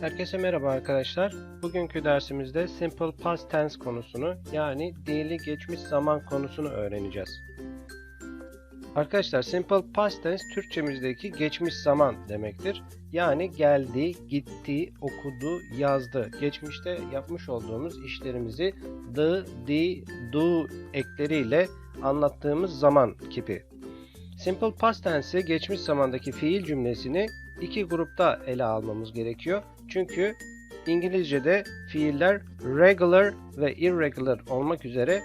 Herkese merhaba arkadaşlar. Bugünkü dersimizde Simple Past Tense konusunu yani fiili geçmiş zaman konusunu öğreneceğiz. Arkadaşlar Simple Past Tense Türkçemizdeki geçmiş zaman demektir. Yani geldi, gitti, okudu, yazdı. Geçmişte yapmış olduğumuz işlerimizi the, di, do ekleriyle anlattığımız zaman kipi. Simple Past Tense'i geçmiş zamandaki fiil cümlesini iki grupta ele almamız gerekiyor. Çünkü İngilizce'de fiiller regular ve irregular olmak üzere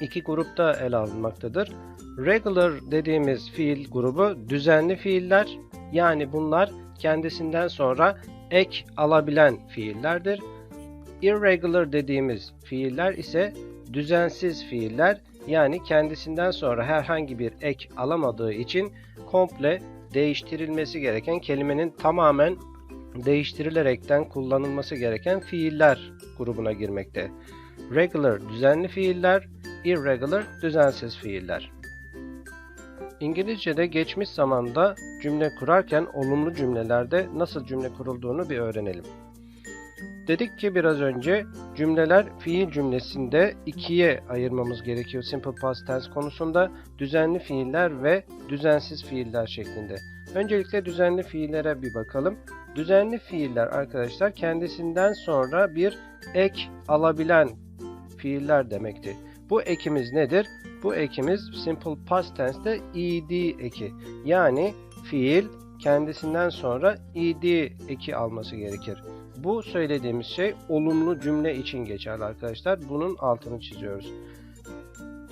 iki grupta ele alınmaktadır. Regular dediğimiz fiil grubu düzenli fiiller yani bunlar kendisinden sonra ek alabilen fiillerdir. Irregular dediğimiz fiiller ise düzensiz fiiller yani kendisinden sonra herhangi bir ek alamadığı için komple değiştirilmesi gereken kelimenin tamamen değiştirilerekten kullanılması gereken fiiller grubuna girmekte. Regular düzenli fiiller, irregular düzensiz fiiller. İngilizce'de geçmiş zamanda cümle kurarken olumlu cümlelerde nasıl cümle kurulduğunu bir öğrenelim. Dedik ki biraz önce cümleler fiil cümlesinde ikiye ayırmamız gerekiyor simple past tense konusunda düzenli fiiller ve düzensiz fiiller şeklinde. Öncelikle düzenli fiillere bir bakalım. Düzenli fiiller arkadaşlar kendisinden sonra bir ek alabilen fiiller demekti. Bu ekimiz nedir? Bu ekimiz simple past tense'de ed eki. Yani fiil kendisinden sonra ed eki alması gerekir. Bu söylediğimiz şey olumlu cümle için geçerli arkadaşlar. Bunun altını çiziyoruz.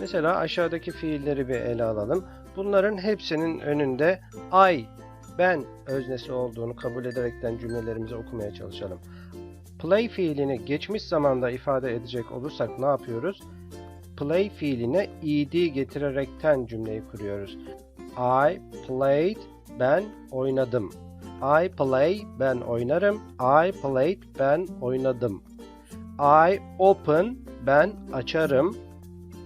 Mesela aşağıdaki fiilleri bir ele alalım. Bunların hepsinin önünde I, ben öznesi olduğunu kabul ederekten cümlelerimizi okumaya çalışalım. Play fiilini geçmiş zamanda ifade edecek olursak ne yapıyoruz? Play fiiline ed getirerekten cümleyi kuruyoruz. I played, ben oynadım. I play, ben oynarım. I played, ben oynadım. I open, ben açarım.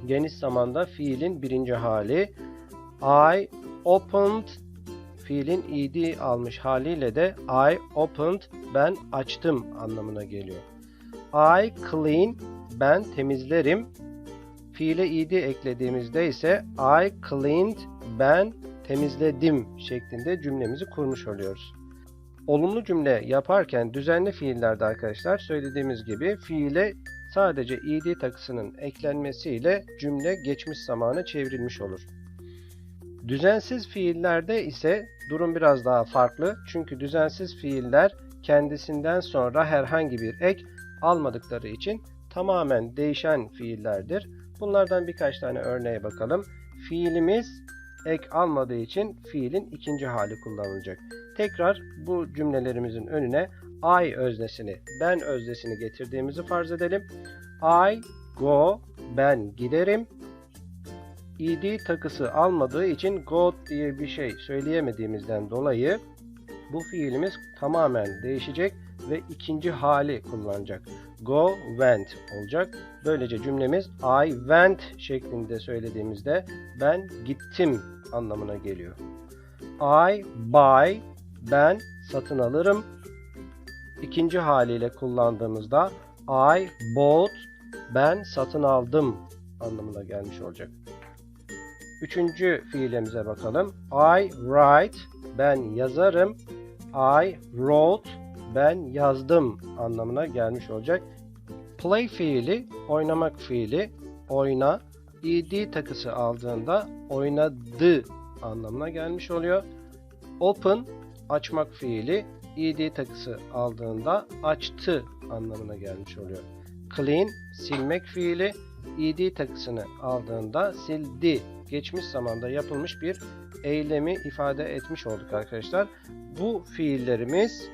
Geniş zamanda fiilin birinci hali. I opened, fiilin ed almış haliyle de I opened, ben açtım anlamına geliyor. I clean, ben temizlerim. Fiile ed eklediğimizde ise I cleaned, ben temizledim şeklinde cümlemizi kurmuş oluyoruz. Olumlu cümle yaparken düzenli fiillerde arkadaşlar söylediğimiz gibi fiile sadece ed takısının eklenmesiyle cümle geçmiş zamana çevrilmiş olur. Düzensiz fiillerde ise durum biraz daha farklı. Çünkü düzensiz fiiller kendisinden sonra herhangi bir ek almadıkları için tamamen değişen fiillerdir. Bunlardan birkaç tane örneğe bakalım. Fiilimiz ek almadığı için fiilin ikinci hali kullanılacak. Tekrar bu cümlelerimizin önüne I öznesini, ben öznesini getirdiğimizi farz edelim. I go, ben giderim. ed takısı almadığı için go diye bir şey söyleyemediğimizden dolayı bu fiilimiz tamamen değişecek ve ikinci hali kullanacak. Go, went olacak. Böylece cümlemiz I went şeklinde söylediğimizde ben gittim anlamına geliyor. I buy, ben satın alırım. İkinci haliyle kullandığımızda I bought, ben satın aldım anlamına gelmiş olacak. Üçüncü fiilimize bakalım. I write, ben yazarım. I wrote, ben yazdım anlamına gelmiş olacak. Play fiili, oynamak fiili, oyna, ed takısı aldığında oynadı anlamına gelmiş oluyor. Open, açmak fiili, ed takısı aldığında açtı anlamına gelmiş oluyor. Clean, silmek fiili, ed takısını aldığında sildi. Geçmiş zamanda yapılmış bir eylemi ifade etmiş olduk arkadaşlar. Bu fiillerimiz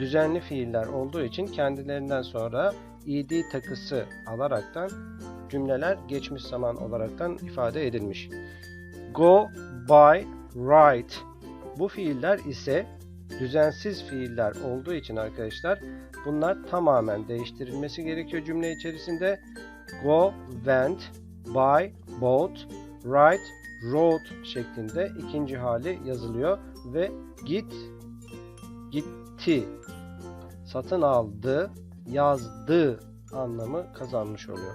düzenli fiiller olduğu için kendilerinden sonra ed takısı alaraktan cümleler geçmiş zaman olaraktan ifade edilmiş. Go, buy, write. Bu fiiller ise düzensiz fiiller olduğu için arkadaşlar bunlar tamamen değiştirilmesi gerekiyor cümle içerisinde. Go, went, buy, bought, write, wrote şeklinde ikinci hali yazılıyor ve git, gitti satın aldı, yazdı anlamı kazanmış oluyor.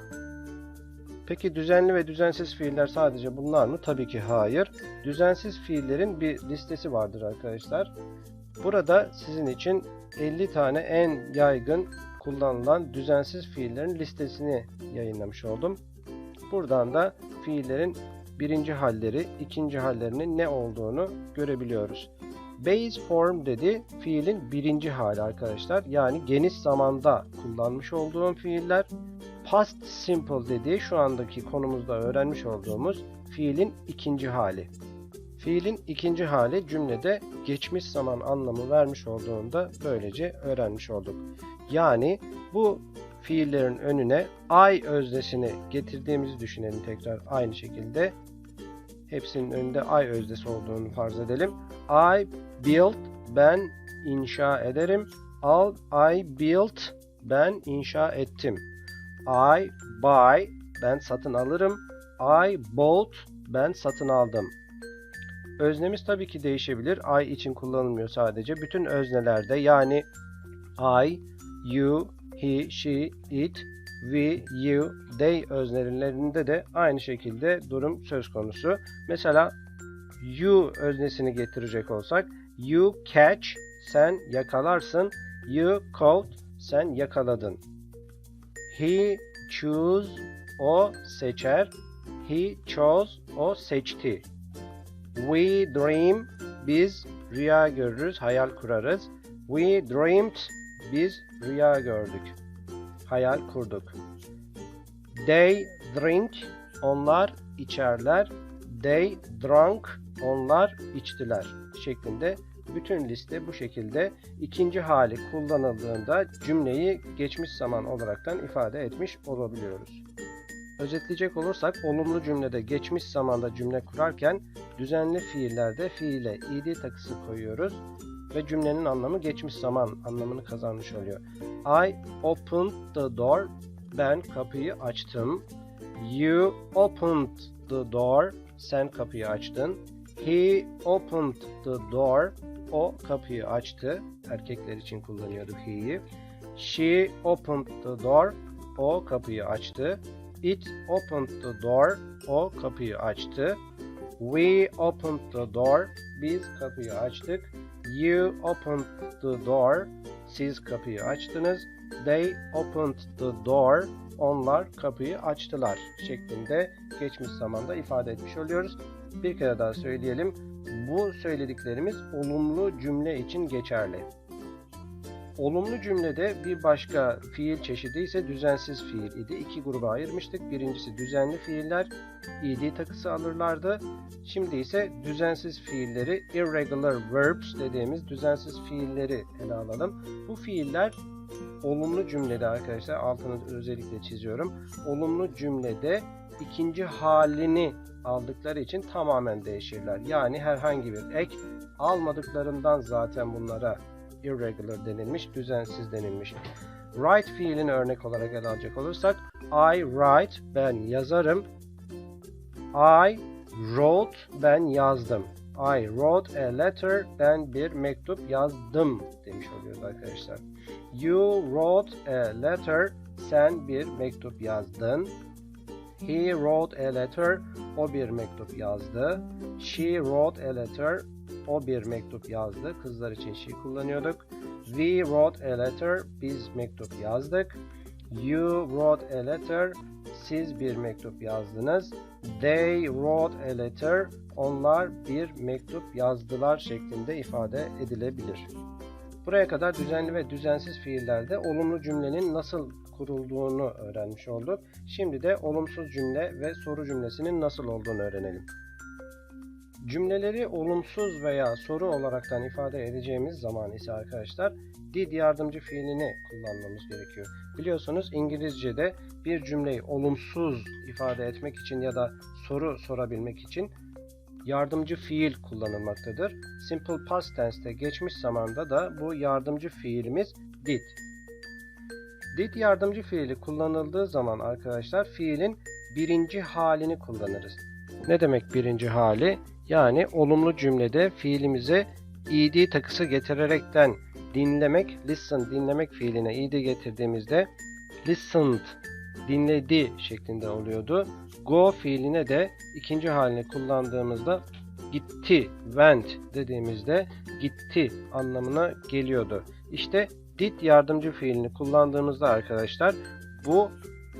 Peki düzenli ve düzensiz fiiller sadece bunlar mı? Tabii ki hayır. Düzensiz fiillerin bir listesi vardır arkadaşlar. Burada sizin için 50 tane en yaygın kullanılan düzensiz fiillerin listesini yayınlamış oldum. Buradan da fiillerin birinci halleri, ikinci hallerinin ne olduğunu görebiliyoruz. Base form dedi fiilin birinci hali arkadaşlar. Yani geniş zamanda kullanmış olduğum fiiller. Past simple dediği şu andaki konumuzda öğrenmiş olduğumuz fiilin ikinci hali. Fiilin ikinci hali cümlede geçmiş zaman anlamı vermiş olduğunda böylece öğrenmiş olduk. Yani bu fiillerin önüne I öznesini getirdiğimizi düşünelim tekrar aynı şekilde. Hepsinin önünde I öznesi olduğunu farz edelim. I built, ben inşa ederim. Al, I built, ben inşa ettim. I buy, ben satın alırım. I bought, ben satın aldım. Öznemiz tabii ki değişebilir. I için kullanılmıyor sadece. Bütün öznelerde yani I, you, he, she, it, we, you, they öznelerinde de aynı şekilde durum söz konusu. Mesela you öznesini getirecek olsak you catch, sen yakalarsın. You caught, sen yakaladın. He choose, o seçer. He chose, o seçti. We dream, biz rüya görürüz, hayal kurarız. We dreamed, biz rüya gördük, hayal kurduk. They drink, onlar içerler. They drank, onlar içtiler şeklinde bütün liste bu şekilde ikinci hali kullanıldığında cümleyi geçmiş zaman olaraktan ifade etmiş olabiliyoruz. Özetleyecek olursak olumlu cümlede geçmiş zamanda cümle kurarken düzenli fiillerde fiile id takısı koyuyoruz ve cümlenin anlamı geçmiş zaman anlamını kazanmış oluyor. I opened the door. Ben kapıyı açtım. You opened the door. Sen kapıyı açtın. He opened the door. O kapıyı açtı. Erkekler için kullanıyorduk he'yi. She opened the door. O kapıyı açtı. It opened the door. O kapıyı açtı. We opened the door. Biz kapıyı açtık. You opened the door. Siz kapıyı açtınız. They opened the door. Onlar kapıyı açtılar şeklinde geçmiş zamanda ifade etmiş oluyoruz. Bir kere daha söyleyelim. Bu söylediklerimiz olumlu cümle için geçerli. Olumlu cümlede bir başka fiil çeşidi ise düzensiz fiil idi. İki gruba ayırmıştık. Birincisi düzenli fiiller id takısı alırlardı. Şimdi ise düzensiz fiilleri irregular verbs dediğimiz düzensiz fiilleri ele alalım. Bu fiiller olumlu cümlede arkadaşlar altını özellikle çiziyorum. Olumlu cümlede ikinci halini aldıkları için tamamen değişirler. Yani herhangi bir ek almadıklarından zaten bunlara irregular denilmiş, düzensiz denilmiş. Write fiilini örnek olarak ele alacak olursak I write, ben yazarım. I wrote, ben yazdım. I wrote a letter, ben bir mektup yazdım demiş oluyoruz arkadaşlar. You wrote a letter, sen bir mektup yazdın. He wrote a letter, o bir mektup yazdı. She wrote a letter, o bir mektup yazdı. Kızlar için she kullanıyorduk. We wrote a letter, biz mektup yazdık. You wrote a letter, siz bir mektup yazdınız. They wrote a letter, onlar bir mektup yazdılar şeklinde ifade edilebilir. Buraya kadar düzenli ve düzensiz fiillerde olumlu cümlenin nasıl kurulduğunu öğrenmiş olduk. Şimdi de olumsuz cümle ve soru cümlesinin nasıl olduğunu öğrenelim. Cümleleri olumsuz veya soru olaraktan ifade edeceğimiz zaman ise arkadaşlar did yardımcı fiilini kullanmamız gerekiyor. Biliyorsunuz İngilizce'de bir cümleyi olumsuz ifade etmek için ya da soru sorabilmek için yardımcı fiil kullanılmaktadır. Simple past tense'te geçmiş zamanda da bu yardımcı fiilimiz did. Did yardımcı fiili kullanıldığı zaman arkadaşlar fiilin birinci halini kullanırız. Ne demek birinci hali? Yani olumlu cümlede fiilimize id takısı getirerekten dinlemek, listen dinlemek fiiline id getirdiğimizde listened dinledi şeklinde oluyordu. Go fiiline de ikinci halini kullandığımızda gitti, went dediğimizde gitti anlamına geliyordu. İşte did yardımcı fiilini kullandığımızda arkadaşlar bu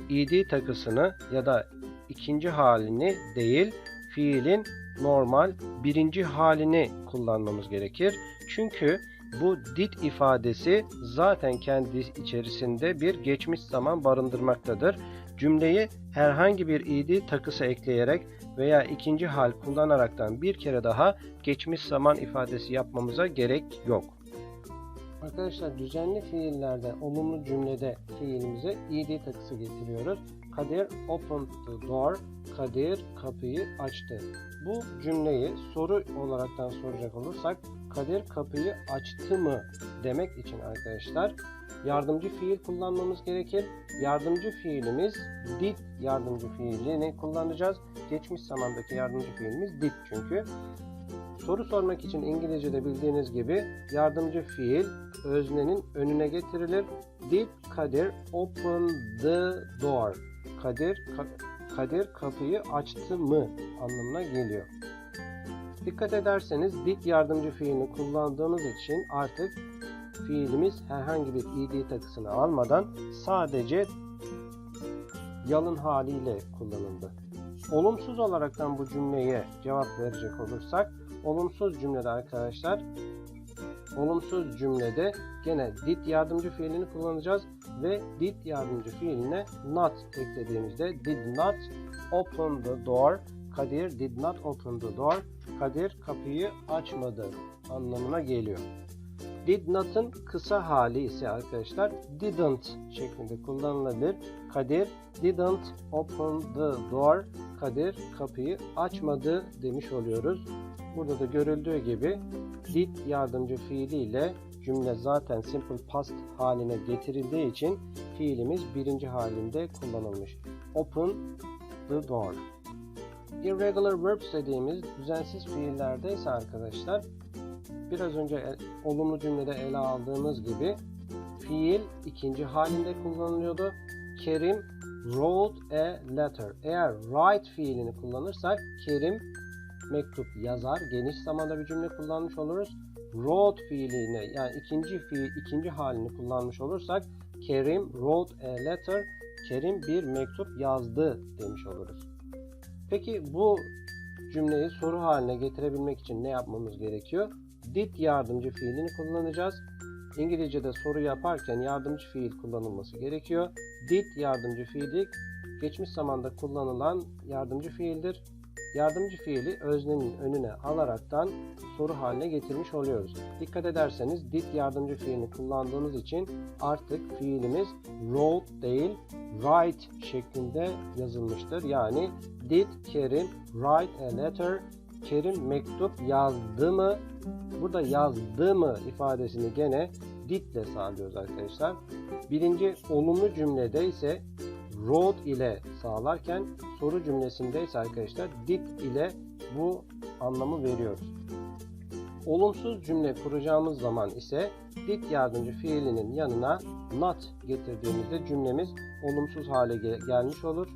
id takısını ya da ikinci halini değil fiilin normal birinci halini kullanmamız gerekir. Çünkü bu did ifadesi zaten kendi içerisinde bir geçmiş zaman barındırmaktadır. Cümleyi herhangi bir id takısı ekleyerek veya ikinci hal kullanaraktan bir kere daha geçmiş zaman ifadesi yapmamıza gerek yok. Arkadaşlar düzenli fiillerde olumlu cümlede fiilimize id takısı getiriyoruz. Kadir opened the door. Kadir kapıyı açtı. Bu cümleyi soru olaraktan soracak olursak Kadir kapıyı açtı mı demek için arkadaşlar yardımcı fiil kullanmamız gerekir. Yardımcı fiilimiz did yardımcı fiilini kullanacağız. Geçmiş zamandaki yardımcı fiilimiz did çünkü. Soru sormak için İngilizce'de bildiğiniz gibi yardımcı fiil öznenin önüne getirilir. Did Kadir open the door? Kadir ka- Kadir kapıyı açtı mı anlamına geliyor. Dikkat ederseniz did yardımcı fiilini kullandığımız için artık fiilimiz herhangi bir id takısını almadan sadece yalın haliyle kullanıldı. Olumsuz olaraktan bu cümleye cevap verecek olursak olumsuz cümlede arkadaşlar olumsuz cümlede gene did yardımcı fiilini kullanacağız ve did yardımcı fiiline not eklediğimizde did not open the door Kadir did not open the door Kadir kapıyı açmadı anlamına geliyor. Did not'ın kısa hali ise arkadaşlar didn't şeklinde kullanılabilir. Kadir didn't open the door. Kadir kapıyı açmadı demiş oluyoruz. Burada da görüldüğü gibi did yardımcı fiiliyle cümle zaten simple past haline getirildiği için fiilimiz birinci halinde kullanılmış. Open the door. Irregular verbs dediğimiz düzensiz fiillerde ise arkadaşlar biraz önce olumlu cümlede ele aldığımız gibi fiil ikinci halinde kullanılıyordu. Kerim wrote a letter. Eğer write fiilini kullanırsak Kerim mektup yazar. Geniş zamanda bir cümle kullanmış oluruz. Wrote fiilini yani ikinci fiil ikinci halini kullanmış olursak Kerim wrote a letter. Kerim bir mektup yazdı demiş oluruz. Peki bu cümleyi soru haline getirebilmek için ne yapmamız gerekiyor? Did yardımcı fiilini kullanacağız. İngilizce'de soru yaparken yardımcı fiil kullanılması gerekiyor. Did yardımcı fiili geçmiş zamanda kullanılan yardımcı fiildir. Yardımcı fiili öznenin önüne alaraktan soru haline getirmiş oluyoruz. Dikkat ederseniz did yardımcı fiilini kullandığımız için artık fiilimiz wrote değil write şeklinde yazılmıştır. Yani did Kerim write a letter? Kerim mektup yazdı mı? Burada yazdı mı ifadesini gene did ile sağlıyoruz arkadaşlar. Birinci olumlu cümlede ise wrote ile sağlarken soru cümlesinde ise arkadaşlar did ile bu anlamı veriyoruz. Olumsuz cümle kuracağımız zaman ise did yardımcı fiilinin yanına not getirdiğimizde cümlemiz olumsuz hale ge- gelmiş olur.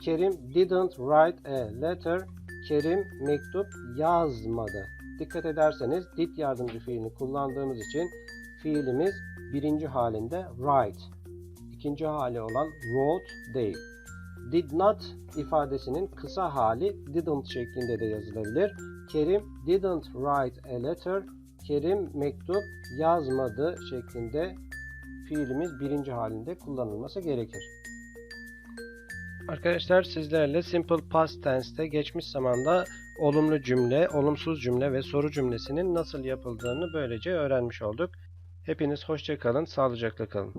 Kerim didn't write a letter. Kerim mektup yazmadı. Dikkat ederseniz did yardımcı fiilini kullandığımız için fiilimiz birinci halinde write. İkinci hali olan wrote değil. Did not ifadesinin kısa hali didn't şeklinde de yazılabilir. Kerim didn't write a letter. Kerim mektup yazmadı şeklinde fiilimiz birinci halinde kullanılması gerekir. Arkadaşlar sizlerle simple past tense'te geçmiş zamanda olumlu cümle, olumsuz cümle ve soru cümlesinin nasıl yapıldığını böylece öğrenmiş olduk. Hepiniz hoşça kalın, sağlıcakla kalın.